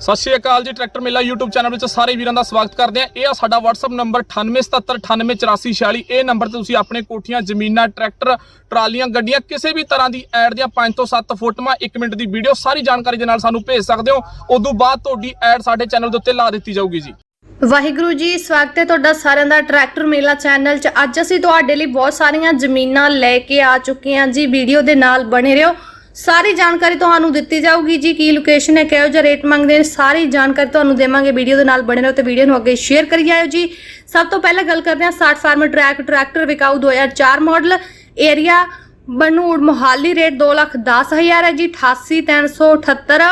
ਸਤਿ ਸ਼੍ਰੀ ਅਕਾਲ ਜੀ, ਟਰੈਕਟਰ ਮੇਲਾ YouTube ਚੈਨਲ ਵਿੱਚ ਸਾਰੇ ਵੀਰਾਂ ਦਾ ਸਵਾਗਤ ਕਰਦੇ ਆ ਇਹ ਆ ਸਾਡਾ WhatsApp ਨੰਬਰ 9877988446 ਇਹ ਨੰਬਰ ਤੇ ਤੁਸੀਂ ਆਪਣੇ ਕੋਠੀਆਂ, ਜ਼ਮੀਨਾਂ, ਟਰੈਕਟਰ, ਟਰਾਲੀਆਂ, ਗੱਡੀਆਂ ਕਿਸੇ ਵੀ ਤਰ੍ਹਾਂ ਦੀ ਐਡ ਦੀਆਂ 5 ਤੋਂ 7 ਫੋਟੋਆਂ 1 ਮਿੰਟ ਦੀ ਵੀਡੀਓ ਸਾਰੀ ਜਾਣਕਾਰੀ ਦੇ ਨਾਲ ਸਾਨੂੰ ਭੇਜ ਸਕਦੇ ਹੋ। ਉਦੋਂ ਬਾਅਦ ਤੁਹਾਡੀ ਐਡ ਸਾਡੇ ਚੈਨਲ ਦੇ ਉੱਤੇ ਲਾ ਦਿੱਤੀ ਜਾਊਗੀ ਜੀ। ਵਾਹਿਗੁਰੂ ਜੀ, ਸਵਾਗਤ ਹੈ ਤੁਹਾਡਾ ਸਾਰਿਆਂ ਦਾ ਟਰੈਕਟਰ ਮੇਲਾ ਚੈਨਲ 'ਚ। ਅੱਜ ਅਸੀਂ ਤੁਹਾਡੇ ਲਈ ਬਹੁਤ ਸਾਰੀਆਂ ਜ਼ਮੀਨਾਂ ਲੈ ਕੇ ਆ ਚੁੱਕੇ ਹਾਂ ਜੀ। ਵੀਡੀਓ ਦੇ ਨਾਲ ਬਣੇ ਰਹੋ। ਸਾਰੀ ਜਾਣਕਾਰੀ ਤੁਹਾਨੂੰ ਦਿੱਤੀ ਜਾਊਗੀ ਜੀ, ਕੀ ਲੋਕੇਸ਼ਨ ਹੈ, ਕਿਹੋ ਜਿਹਾ ਰੇਟ ਮੰਗਦੇ ਨੇ, ਸਾਰੀ ਜਾਣਕਾਰੀ ਤੁਹਾਨੂੰ ਦੇਵਾਂਗੇ ਵੀਡੀਓ ਦੇ ਨਾਲ ਬਣੇ ਰਹੋ ਤੇ ਵੀਡੀਓ ਨੂੰ ਅੱਗੇ ਸ਼ੇਅਰ ਕਰੀ ਜਾਇਓ ਜੀ। ਸਭ ਤੋਂ ਪਹਿਲਾਂ ਗੱਲ ਕਰਦੇ ਹਾਂ 60 ਫਾਰਮਰ ਟਰੈਕ, ਟਰੈਕਟਰ ਵਿਕਾਊ 2004 model area Banur Mohali rate 2 lakh 10 ਹਜ਼ਾਰ ਹੈ ਜੀ 88378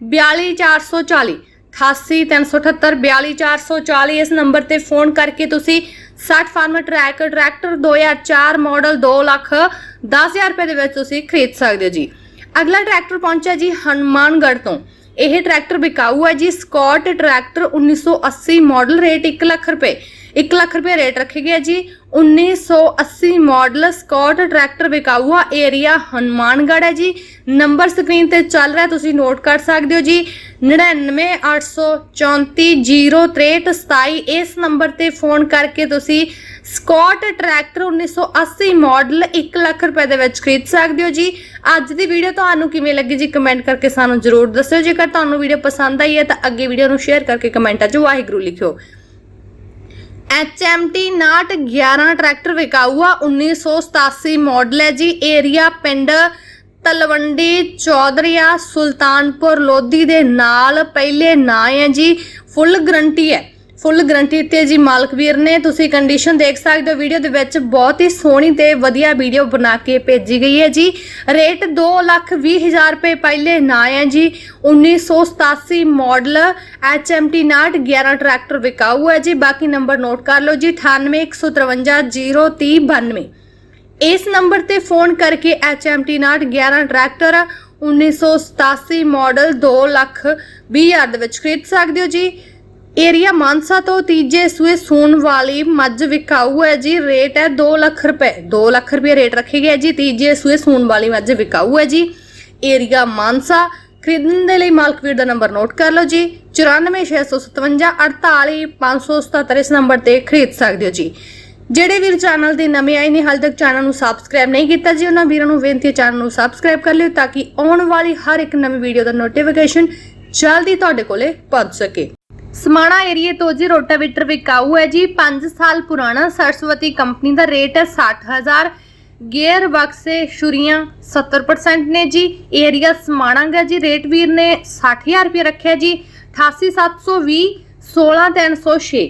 42440 88378 42440 ਇਸ ਨੰਬਰ ਤੇ ਫੋਨ ਕਰਕੇ ਤੁਸੀਂ 60 farmer track tractor 2004 model 2 lakh 10000 ਰੁਪਏ ਦੇ ਵਿੱਚ ਤੁਸੀਂ ਖਰੀਦ ਸਕਦੇ ਹੋ ਜੀ। ਅਗਲਾ ਟਰੈਕਟਰ ਪਹੁੰਚਿਆ ਜੀ ਹਨੂਮਾਨਗੜ੍ਹ ਤੋਂ। ਇਹ ਟਰੈਕਟਰ ਵਿਕਾਊ ਹੈ ਜੀ। Scott tractor 1980 model rate 1 lakh ਰੁਪਏ। 1 ਲੱਖ ਰੁਪਏ ਰੇਟ ਰੱਖੇ ਗਿਆ ਜੀ। 1980 ਮਾਡਲ ਸਕਾਟ ਟਰੈਕਟਰ ਵਿਕਾਊ ਆ। ਏਰੀਆ ਹਨੂਮਾਨਗੜ੍ਹ ਹੈ ਜੀ। ਨੰਬਰ ਸਕਰੀਨ ਤੇ ਚੱਲ ਰਿਹਾ, ਤੁਸੀਂ ਨੋਟ ਕਰ ਸਕਦੇ ਹੋ ਜੀ। 9984406327 ਇਸ ਨੰਬਰ ਤੇ ਫੋਨ ਕਰਕੇ ਤੁਸੀਂ ਸਕਾਟ ਟਰੈਕਟਰ 1980 ਮਾਡਲ 1 ਲੱਖ ਰੁਪਏ ਦੇ ਵਿੱਚ ਖਰੀਦ ਸਕਦੇ ਹੋ ਜੀ। ਅੱਜ ਦੀ ਵੀਡੀਓ ਤੁਹਾਨੂੰ ਕਿਵੇਂ ਲੱਗੀ ਜੀ ਕਮੈਂਟ ਕਰਕੇ ਸਾਨੂੰ ਜਰੂਰ ਦੱਸਿਓ। ਜੇਕਰ ਤੁਹਾਨੂੰ ਵੀਡੀਓ ਪਸੰਦ ਆਈ ਹੈ ਤਾਂ ਅੱਗੇ ਵੀਡੀਓ ਨੂੰ ਸ਼ੇਅਰ ਕਰਕੇ ਕਮੈਂਟਾਂ 'ਚ ਵਾਹਿਗੁਰੂ ਲਿਖਿਓ। HMT 911 ਟਰੈਕਟਰ ਵਿਕਾਊ ਆ 1987 ਮਾਡਲ ਹੈ ਜੀ। ਏਰੀਆ ਪਿੰਡ ਤਲਵੰਡੀ ਚੌਧਰੀਆ ਸੁਲਤਾਨਪੁਰ ਲੋਧੀ ਦੇ ਨਾਲ ਪਹਿਲੇ ਨਾਂ ਹੈ ਜੀ। ਫੁੱਲ ਗਰੰਟੀ ਹੈ। ਫੁੱਲ ਗਰੰਟੀ ਤੇ ਜੀ ਮਾਲਕ ਵੀਰ ਨੇ ਤੁਸੀਂ ਕੰਡੀਸ਼ਨ ਦੇਖ ਸਕਦੇ ਹੋ। ਵੀਡੀਓ ਦੇ ਵਿੱਚ ਬਹੁਤ ਹੀ ਸੋਹਣੀ ਤੇ ਵਧੀਆ ਵੀਡੀਓ ਬਣਾ ਕੇ ਭੇਜੀ ਗਈ ਹੈ ਜੀ। ਰੇਟ 2 ਲੱਖ 20 ਹਜ਼ਾਰ ਰੁਪਏ ਪਹਿਲੇ ਨਾਂ ਹੈ ਜੀ। 1987 ਮਾਡਲ HMT 911 ਟਰੈਕਟਰ ਵਿਕਾਊ ਹੈ ਜੀ। ਬਾਕੀ ਨੰਬਰ ਨੋਟ ਕਰ ਲਓ ਜੀ। 9815503092 ਇਸ ਨੰਬਰ ਤੇ ਫੋਨ ਕਰਕੇ HMT 911 ਟਰੈਕਟਰ 1987 ਮਾਡਲ 2 ਲੱਖ 20 ਹਜ਼ਾਰ ਦੇ ਵਿੱਚ ਖਰੀਦ ਸਕਦੇ ਹੋ ਜੀ। ਏਰੀਆ ਮਾਨਸਾ ਤੋਂ ਤੀਜੇ ਸੂਏ ਸੂਣ ਵਾਲੀ ਮੱਝ ਵਿਕਾਊ ਹੈ ਜੀ। ਰੇਟ ਹੈ 2 ਲੱਖ ਰੁਪਏ 2 ਲੱਖ ਰੁਪਏ ਰੇਟ ਰੱਖੇ ਗਿਆ ਜੀ। ਤੀਜੇ ਸੂਏ ਸੂਣ ਵਾਲੀ ਮੱਝ ਵਿਕਾਊ ਹੈ ਜੀ। ਏਰੀਆ ਮਾਨਸਾ, ਖਰੀਦਣ ਦੇ ਲਈ ਮਾਲਕ ਵੀਰ ਦਾ ਨੰਬਰ ਨੋਟ ਕਰ ਲਓ ਜੀ। 946557 48577 ਇਸ ਨੰਬਰ ਤੇ ਖਰੀਦ ਸਕਦੇ ਹੋ ਜੀ। ਜਿਹੜੇ ਵੀਰ ਚੈਨਲ ਦੇ ਨਵੇਂ ਆਏ ਨੇ, ਹਾਲੇ ਤੱਕ ਚੈਨਲ ਨੂੰ ਸਬਸਕ੍ਰਾਈਬ ਨਹੀਂ ਕੀਤਾ ਜੀ, ਉਹਨਾਂ ਵੀਰਾਂ ਨੂੰ ਬੇਨਤੀ ਹੈ ਚੈਨਲ ਨੂੰ ਸਬਸਕ੍ਰਾਈਬ ਕਰ ਲਿਓ ਤਾਂ ਕਿ ਆਉਣ ਵਾਲੀ ਹਰ ਇੱਕ ਨਵੀਂ ਵੀਡੀਓ ਦਾ ਨੋਟੀਫਿਕੇਸ਼ਨ ਜਲਦੀ ਤੁਹਾਡੇ ਕੋਲੇ ਪਹੁੰਚ ਸਕੇ। ਸਮਾਣਾ ਏਰੀਏ ਤੋਂ ਜੀ ਰੋਟਾਵੇਟਰ ਵਿਕਾਊ ਹੈ ਜੀ। 5 ਸਾਲ ਪੁਰਾਣਾ ਸਰਸਵਤੀ ਕੰਪਨੀ ਦਾ ਰੇਟ ਹੈ 60000 ਗੇਅਰ ਬਕਸੇ ਛੁਰੀਆਂ 70% ਨੇ ਜੀ। ਏਰੀਆ ਸਮਾਣਾ ਗਾ ਜੀ। ਰੇਟ ਵੀਰ ਨੇ 60000 ਰੁਪਏ ਰੱਖਿਆ ਜੀ। 88720 16306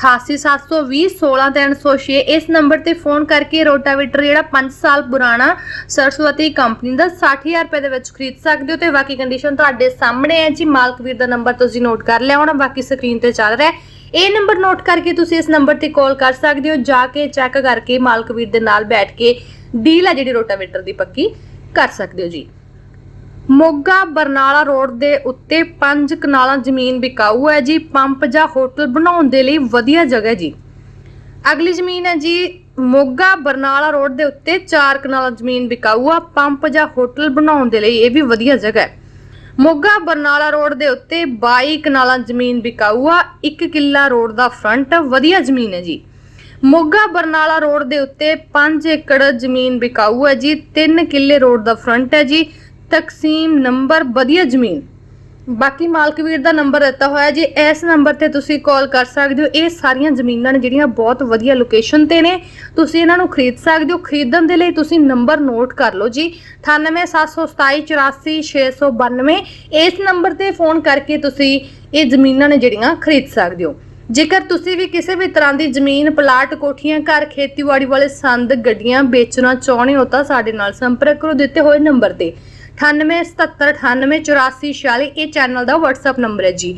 88720 16306 ਇਸ ਨੰਬਰ ਤੇ ਫੋਨ ਕਰਕੇ ਰੋਟਾਵੇਟਰ ਜਿਹੜਾ 5 ਸਾਲ ਪੁਰਾਣਾ ਸਰਸਵਤੀ ਕੰਪਨੀ ਦਾ 60000 ਰੁਪਏ ਦੇ ਵਿੱਚ ਖਰੀਦ ਸਕਦੇ ਹੋ ਤੇ ਬਾਕੀ ਕੰਡੀਸ਼ਨ ਤੁਹਾਡੇ ਸਾਹਮਣੇ ਹੈ ਜੀ। ਮਾਲਕ ਵੀਰ ਦਾ ਨੰਬਰ ਤੁਸੀਂ ਨੋਟ ਕਰ ਲਿਆ ਹੋਣਾ, ਬਾਕੀ ਸਕਰੀਨ ਤੇ ਚੱਲ ਰਿਹਾ ਹੈ। ਇਹ ਨੰਬਰ ਨੋਟ ਕਰਕੇ ਤੁਸੀਂ ਇਸ ਨੰਬਰ ਤੇ ਕਾਲ ਕਰ ਸਕਦੇ ਹੋ। ਜਾ ਕੇ ਚੈੱਕ ਕਰਕੇ ਮਾਲਕ ਵੀਰ ਦੇ ਨਾਲ ਬੈਠ ਕੇ ਡੀਲ ਹੈ ਜਿਹੜੀ ਰੋਟਾਵੇਟਰ ਦੀ ਪੱਕੀ ਕਰ ਸਕਦੇ ਹੋ ਜੀ। ਮੋਗਾ ਬਰਨਾਲਾ ਰੋਡ ਦੇ ਉੱਤੇ 5 ਕਨਾਲਾਂ ਜ਼ਮੀਨ ਵਿਕਾਊ ਹੈ ਜੀ। ਪੰਪ ਜਾਂ ਹੋਟਲ ਬਣਾਉਣ ਦੇ ਲਈ ਵਧੀਆ ਜਗ੍ਹਾ ਜੀ। ਅਗਲੀ ਜ਼ਮੀਨ ਹੈ ਜੀ, ਮੋਗਾ ਬਰਨਾਲਾ ਰੋਡ ਦੇ ਉੱਤੇ 4 ਕਨਾਲਾਂ ਜ਼ਮੀਨ ਵਿਕਾਊ ਆ। ਪੰਪ ਜਾਂ ਹੋਟਲ ਬਣਾਉਣ ਦੇ ਲਈ ਇਹ ਵੀ ਵਧੀਆ ਜਗ੍ਹਾ ਹੈ। ਮੋਗਾ ਬਰਨਾਲਾ ਰੋਡ ਦੇ ਉੱਤੇ 22 ਕਨਾਲਾਂ ਜ਼ਮੀਨ ਵਿਕਾਊ ਆ। 1 ਕਿੱਲਾ ਰੋਡ ਦਾ ਫਰੰਟ ਵਧੀਆ ਜ਼ਮੀਨ ਹੈ ਜੀ। ਮੋਗਾ ਬਰਨਾਲਾ ਰੋਡ ਦੇ ਉੱਤੇ 5 ਏਕੜ ਜ਼ਮੀਨ ਵਿਕਾਊ ਹੈ ਜੀ। 3 ਕਿੱਲੇ ਰੋਡ ਦਾ ਫਰੰਟ ਹੈ ਜੀ। ਤਕਸੀਮ ਨੰਬਰ, ਵਧੀਆ ਜ਼ਮੀਨ। ਬਾਕੀ ਮਾਲਕ ਵੀਰ ਦਾ ਨੰਬਰ ਦਿੱਤਾ ਹੋਇਆ ਜੀ ਇਸ ਨੰਬਰ ਤੇ ਤੁਸੀਂ ਕਾਲ ਕਰ ਸਕਦੇ ਹੋ, ਇਹ ਸਾਰੀਆਂ ਜ਼ਮੀਨਾਂ ਨੇ ਜਿਹੜੀਆਂ ਬਹੁਤ ਵਧੀਆ ਲੋਕੇਸ਼ਨ ਤੇ ਨੇ। ਤੁਸੀਂ ਇਹਨਾਂ ਨੂੰ ਖਰੀਦ ਸਕਦੇ ਹੋ। ਖਰੀਦਣ ਦੇ ਲਈ ਤੁਸੀਂ ਨੰਬਰ ਨੋਟ ਕਰ ਲਓ ਜੀ। 9872784692 ਇਸ ਨੰਬਰ ਤੇ ਫੋਨ ਕਰਕੇ ਤੁਸੀਂ ਇਹ ਜ਼ਮੀਨਾਂ ਨੇ ਜਿਹੜੀਆਂ ਖਰੀਦ ਸਕਦੇ ਹੋ। ਜੇਕਰ ਤੁਸੀਂ ਵੀ ਕਿਸੇ ਵੀ ਤਰ੍ਹਾਂ ਦੀ ਜ਼ਮੀਨ, ਪਲਾਟ, ਕੋਠੀਆਂ, ਘਰ, ਖੇਤੀਬਾੜੀ ਵਾਲੇ ਸੰਦ, ਗੱਡੀਆਂ ਵੇਚਣਾ ਚਾਹੁੰਦੇ ਹੋ ਤਾਂ ਸਾਡੇ ਨਾਲ ਸੰਪਰਕ ਕਰੋ ਦਿੱਤੇ ਹੋਏ ਨੰਬਰ ਤੇ। 9877988446 ਇਹ ਚੈਨਲ ਦਾ WhatsApp ਨੰਬਰ ਹੈ ਜੀ।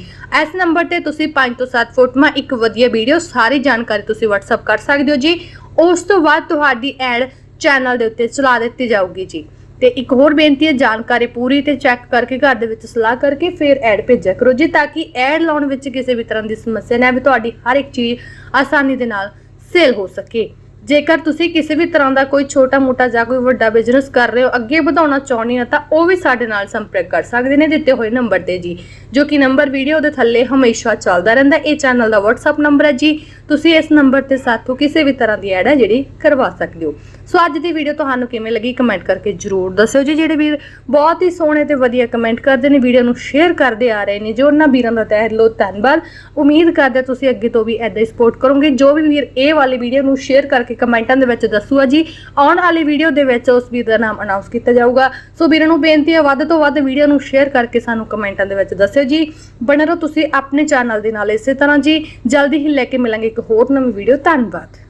ਇਸ ਨੰਬਰ ਤੇ ਤੁਸੀਂ 5 ਤੋਂ 7 ਫੋਟੋਆਂ, ਇੱਕ ਵਧੀਆ ਵੀਡੀਓ ਸਾਰੀ ਜਾਣਕਾਰੀ ਤੁਸੀਂ WhatsApp ਕਰ ਸਕਦੇ ਹੋ ਜੀ। ਉਸ ਤੋਂ ਬਾਅਦ ਤੁਹਾਡੀ ਐਡ ਚੈਨਲ ਦੇ ਉੱਤੇ ਚਲਾ ਦਿੱਤੀ ਜਾਊਗੀ ਜੀ। ਤੇ ਇੱਕ ਹੋਰ ਬੇਨਤੀ ਹੈ, ਜਾਣਕਾਰੀ ਪੂਰੀ ਤੇ ਚੈੱਕ ਕਰਕੇ ਘਰ ਦੇ ਵਿੱਚ ਸਲਾਹ ਕਰਕੇ ਫਿਰ ਐਡ ਭੇਜਿਆ ਕਰੋ ਜੀ, ਤਾਂ ਕਿ ਐਡ ਲਾਉਣ ਵਿੱਚ ਕਿਸੇ ਵੀ ਤਰ੍ਹਾਂ ਦੀ ਸਮੱਸਿਆ ਨਾ ਆਵੇ, ਤੁਹਾਡੀ ਹਰ ਇੱਕ ਚੀਜ਼ ਆਸਾਨੀ ਦੇ ਨਾਲ ਸੇਲ ਹੋ ਸਕੇ। ਜੇਕਰ ਤੁਸੀਂ ਕਿਸੇ ਵੀ ਤਰ੍ਹਾਂ ਦਾ ਕੋਈ ਛੋਟਾ-ਮੋਟਾ ਜਾਂ ਕੋਈ ਵੱਡਾ ਬਿਜ਼ਨਸ ਕਰ ਰਹੇ ਹੋ, ਅੱਗੇ ਵਧਾਉਣਾ ਚਾਹੁੰਦੇ ਹੋ, ਤਾਂ ਉਹ ਵੀ ਸਾਡੇ ਨਾਲ ਸੰਪਰਕ ਕਰ ਸਕਦੇ ਨੇ ਦਿੱਤੇ ਹੋਏ ਨੰਬਰ ਤੇ ਜੀ। ਜੋ ਕਿ ਨੰਬਰ ਵੀਡੀਓ ਦੇ ਥੱਲੇ ਹਮੇਸ਼ਾ ਚੱਲਦਾ ਰਹਿੰਦਾ, ਇਹ ਚੈਨਲ ਦਾ WhatsApp ਨੰਬਰ ਹੈ ਜੀ। ਤੁਸੀਂ ਇਸ ਨੰਬਰ ਤੇ ਸਾਥੋਂ ਕਿਸੇ ਵੀ ਤਰ੍ਹਾਂ ਦੀ ਐਡ ਹੈ ਜਿਹੜੀ ਕਰਵਾ ਸਕਦੇ ਹੋ। ਸੋ ਅੱਜ ਦੀ ਵੀਡੀਓ ਤੁਹਾਨੂੰ ਕਿਵੇਂ ਲੱਗੀ ਕਮੈਂਟ ਕਰਕੇ ਜਰੂਰ ਦੱਸਿਓ ਜੀ। ਜਿਹੜੇ ਵੀਰ ਬਹੁਤ ਹੀ ਸੋਹਣੇ ਤੇ ਵਧੀਆ ਕਮੈਂਟ ਕਰਦੇ ਨੇ ਵੀਡੀਓ ਨੂੰ ਸ਼ੇਅਰ ਕਰਦੇ ਆ ਰਹੇ ਨੇ। ਜੋ ਉਹਨਾਂ ਵੀਰਾਂ ਦਾ ਤਹਿ ਦਿਲੋਂ ਧੰਨਵਾਦ। ਉਮੀਦ ਕਰਦੇ ਤੁਸੀਂ ਅੱਗੇ ਤੋਂ ਵੀ ਐਦਾਂ ਹੀ ਸਪੋਰਟ ਕਰੋਗੇ। ਜੋ ਵੀ ਵੀਰ ਇਹ ਵਾਲੀ ਵੀਡੀਓ ਨੂੰ ਸ਼ੇਅਰ ਕਰਕੇ ਕਮੈਂਟਾਂ ਦੇ ਵਿੱਚ ਦੱਸੂਗਾ ਜੀ, ਆਉਣ ਵਾਲੀ ਵੀਡੀਓ ਦੇ ਵਿੱਚ ਉਸ ਵੀਰ ਦਾ ਨਾਮ ਅਨਾਉਂਸ ਕੀਤਾ ਜਾਊਗਾ। ਸੋ ਵੀਰਾਂ ਨੂੰ ਬੇਨਤੀ ਹੈ ਵੱਧ ਤੋਂ ਵੱਧ ਵੀਡੀਓ ਨੂੰ ਸ਼ੇਅਰ ਕਰਕੇ ਸਾਨੂੰ ਕਮੈਂਟਾਂ ਦੇ ਵਿੱਚ ਦੱਸਿਓ ਜੀ। ਬਣੇ ਰਹੋ ਤੁਸੀਂ ਆਪਣੇ ਚੈਨਲ ਦੇ ਨਾਲ ਇਸੇ ਤਰ੍ਹਾਂ ਜੀ। ਜਲਦੀ ਹੀ ਲੈ ਕੇ ਮਿਲਾਂਗੇ ਇੱਕ ਹੋਰ ਨਵੀਂ ਵੀਡੀਓ ਧੰਨਵਾਦ।